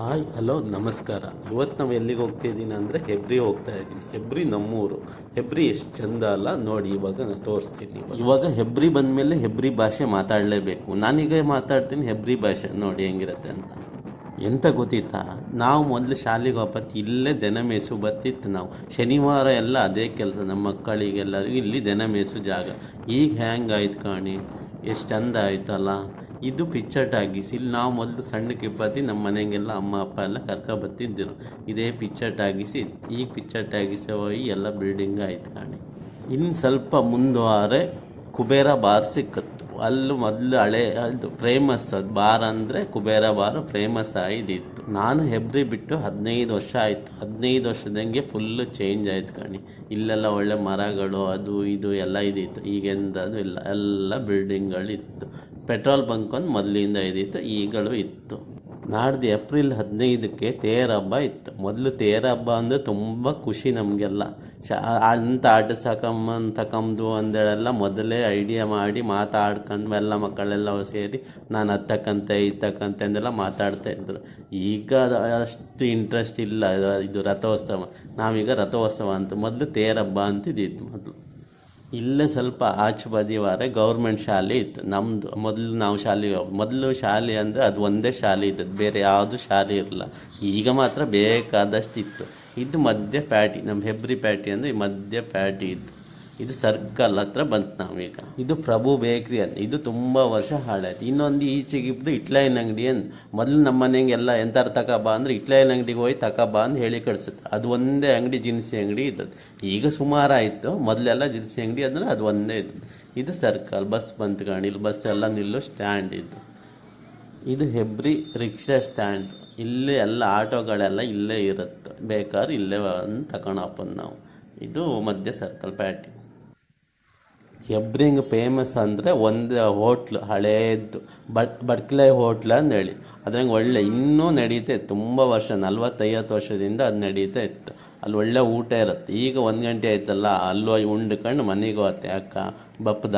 Hi, hello, ನಮಸ್ಕಾರ. ಇವತ್ತು ನಾವು ಎಲ್ಲಿಗೆ ಹೋಗ್ತಿದ್ದೀನಿ ಅಂದರೆ ಹೆಬ್ರಿ ಹೋಗ್ತಾ ಇದ್ದೀನಿ. ಹೆಬ್ರಿ ನಮ್ಮೂರು. ಹೆಬ್ರಿ ಎಷ್ಟು ಚಂದ ಅಲ್ಲ? ನೋಡಿ, ಇವಾಗ ನಾನು ತೋರಿಸ್ತೀನಿ ಇವಾಗ. ಹೆಬ್ರಿ ಬಂದ ಮೇಲೆ ಹೆಬ್ರಿ ಭಾಷೆ ಮಾತಾಡಲೇಬೇಕು. ನಾನೀಗ ಮಾತಾಡ್ತೀನಿ ಹೆಬ್ರಿ ಭಾಷೆ. ನೋಡಿ, ಹೆಂಗಿರುತ್ತೆ ಅಂತ. ಎಂತ ಗೊತ್ತಿತ್ತಾ? ನಾವು ಮೊದಲು ಶಾಲೆಗೆ ವಾಪತ್ತು ಇಲ್ಲೇ ದನ ಮೇಸು ಬರ್ತಿತ್ತು ನಾವು. ಶನಿವಾರ ಎಲ್ಲ ಅದೇ ಕೆಲಸ. ನಮ್ಮ ಮಕ್ಕಳಿಗೆಲ್ಲರಿಗೂ ಇಲ್ಲಿ ದನ ಮೇಸು ಜಾಗ. ಈಗ ಹ್ಯಾಂಗಾಯ್ತು ಕಾಣಿ? ಎಷ್ಟು ಚಂದ ಆಯ್ತಲ್ಲ. ಇದು ಪಿಚ್ಚರ್ ಟಾಗಿಸಿ, ಇಲ್ಲಿ ನಾವು ಮೊದಲು ಸಣ್ಣಕ್ಕೆ ಬತ್ತಿ ನಮ್ಮ ಮನೆಗೆಲ್ಲ ಅಮ್ಮ, ಅಪ್ಪ ಎಲ್ಲ ಕರ್ಕೊ ಬರ್ತಿದ್ದರು ಇದೇ ಪಿಚ್ಚರ್ ಟಾಗಿಸಿ, ಈ ಈಗ ಪಿಕ್ಚರ್ ಟಾಗೀಸ್ ಹೋಗಿ ಎಲ್ಲ ಬಿಲ್ಡಿಂಗ್ ಆಯ್ತು ಕಾಣಿ. ಇನ್ನು ಸ್ವಲ್ಪ ಮುಂದುವರೆ ಕುಬೇರ ಬಾರ್ ಸಿಕ್ಕತ್ತು. ಅಲ್ಲಿ ಮೊದಲು ಹಳೆ ಅದು ಫೇಮಸ್ ಅದು ಬಾರ್ ಅಂದರೆ ಕುಬೇರ ಬಾರ್ ಫೇಮಸ್ ಆಗಿದ್ದಿತ್ತು. ನಾನು ಹೆಬ್ರಿ ಬಿಟ್ಟು ಹದಿನೈದು ವರ್ಷ ಆಯಿತು. ಹದಿನೈದು ವರ್ಷದಂಗೆ ಫುಲ್ಲು ಚೇಂಜ್ ಆಯಿತು ಕಣಿ. ಇಲ್ಲೆಲ್ಲ ಒಳ್ಳೆ ಮರಗಳು, ಅದು ಇದು ಎಲ್ಲ ಇದಿತ್ತು ಈಗೆಂದದು ಇಲ್ಲ. ಎಲ್ಲ ಬಿಲ್ಡಿಂಗ್ಗಳಿತ್ತು ಪೆಟ್ರೋಲ್ ಬಂಕ್ ಒಂದು ಮೊದಲಿಂದ ಇದ್ದಿತ್ತು. ಈಗಲೂ ಇತ್ತು. ನಾಡ್ದು ಏಪ್ರಿಲ್ ಹದಿನೈದಕ್ಕೆ ತೇರ ಹಬ್ಬ ಇತ್ತು. ಮೊದಲು ತೇರ ಹಬ್ಬ ಅಂದರೆ ತುಂಬ ಖುಷಿ ನಮಗೆಲ್ಲ. ಶಾ ಅಂತ ಆಟ ಸಾಕಮ್ಮನ್ ಅಂದೇಳೆಲ್ಲ ಮೊದಲೇ ಐಡಿಯಾ ಮಾಡಿ ಮಾತಾಡ್ಕೊಂಡು ಎಲ್ಲ ಮಕ್ಕಳೆಲ್ಲ ಸೇರಿ ನಾನು ಹತ್ತಕ್ಕಂತೆ ಇತ್ತಕ್ಕಂತೆ ಅಂದೆಲ್ಲ ಮಾತಾಡ್ತಾ ಇದ್ದರು ಈಗ ಅಷ್ಟು ಇಂಟ್ರೆಸ್ಟ್ ಇಲ್ಲ ಇದು ರಥೋತ್ಸವ. ನಾವೀಗ ರಥೋತ್ಸವ ಅಂತ, ಮೊದಲು ತೇರ ಹಬ್ಬ ಅಂತಿದ್ದಿದ್ದು ಮೊದಲು. ಇಲ್ಲೇ ಸ್ವಲ್ಪ ಆಚೆ ಬದಿವಾರೆ ಗೌರ್ಮೆಂಟ್ ಶಾಲೆ ಇತ್ತು. ನಮ್ಮದು ಮೊದಲು ನಾವು ಶಾಲೆ, ಮೊದಲು ಶಾಲೆ ಅಂದರೆ ಅದು ಒಂದೇ ಶಾಲೆ ಇದ್ದದ್ದು. ಬೇರೆ ಯಾವುದು ಶಾಲೆ ಇರಲಿಲ್ಲ ಈಗ ಮಾತ್ರ ಬೇಕಾದಷ್ಟು ಇತ್ತು ಇದು ಮಧ್ಯ ಪ್ಯಾಟಿ, ನಮ್ಮ ಹೆಬ್ರಿ ಪ್ಯಾಟಿ ಅಂದರೆ ಮಧ್ಯ ಪ್ಯಾಟಿ ಇತ್ತು ಇದು ಸರ್ಕಲ್ ಹತ್ರ ಬಂತು ನಾವೀಗ. ಇದು ಪ್ರಭು ಬೇಕ್ರಿ ಅಂತ ಇದು ತುಂಬ ವರ್ಷ ಹಾಳಾಯ್ತು. ಇನ್ನೊಂದು ಈಚೆಗಿದ್ದು ಇಟ್ಲೈನ್ ಅಂಗಡಿ ಅಂತ ಮೊದಲು ನಮ್ಮ ಮನೆಗೆ ಎಲ್ಲ ಎಂತಾರು ತಗೋಬಾ ಅಂದ್ರೆ ಇಟ್ಲೈನ್ ಅಂಗಡಿಗೆ ಹೋಗಿ ತಗೋಬಾ ಅಂತ ಹೇಳಿ ಕಳಿಸುತ್ತೆ. ಅದು ಒಂದೇ ಅಂಗಡಿ ಜಿನ್ಸಿ ಅಂಗಡಿ ಇದ್ದದ್ದು. ಈಗ ಸುಮಾರು ಆಯಿತು. ಮೊದಲೆಲ್ಲ ಜಿನ್ಸಿ ಅಂಗಡಿ ಅಂದ್ರೆ ಅದು ಒಂದೇ ಇದ್ದದ್ದು. ಇದು ಸರ್ಕಲ್, ಬಸ್ ಬಂತು ಕಾಣಿ. ಇಲ್ಲಿ ಬಸ್ ಎಲ್ಲ ನಿಲ್ಲೋ ಸ್ಟ್ಯಾಂಡ್ ಇದ್ದು. ಇದು ಹೆಬ್ರಿ ರಿಕ್ಷಾ ಸ್ಟ್ಯಾಂಡ್. ಇಲ್ಲೇ ಎಲ್ಲ ಆಟೋಗಳೆಲ್ಲ ಇಲ್ಲೇ ಇರುತ್ತೆ. ಬೇಕಾದ್ರೆ ಇಲ್ಲೇ ಬಂದು ತಗೊಳಪ್ಪ ನಾವು. ಇದು ಮಧ್ಯ ಸರ್ಕಲ್ ಪ್ಯಾಟಿ ಹೆಬ್ರಿಂಗ್ ಫೇಮಸ್ ಅಂದರೆ ಒಂದು ಹೋಟ್ಲು ಹಳೇದು ಬಟ್ ಬಡ್ಕ್ಲೆ ಹೋಟ್ಲ್ ಅಂದೇಳಿ ಅದ್ರಂಗೆ ಒಳ್ಳೆ ಇನ್ನೂ ನಡೀತಾ ಇತ್ತು. ತುಂಬ ವರ್ಷ, ನಲ್ವತ್ತೈವತ್ತು ವರ್ಷದಿಂದ ಅದು ನಡೀತಾ ಇತ್ತು. ಅಲ್ಲಿ ಒಳ್ಳೆ ಊಟ ಇರುತ್ತೆ. ಈಗ ಒಂದು ಗಂಟೆ ಆಯ್ತಲ್ಲ ಅಲ್ಲೋಗಿ ಉಂಡ್ಕೊಂಡು ಮನೆಗೆ ಹೋಗುತ್ತೆ ಅಕ್ಕ ಬಪ್ಪದ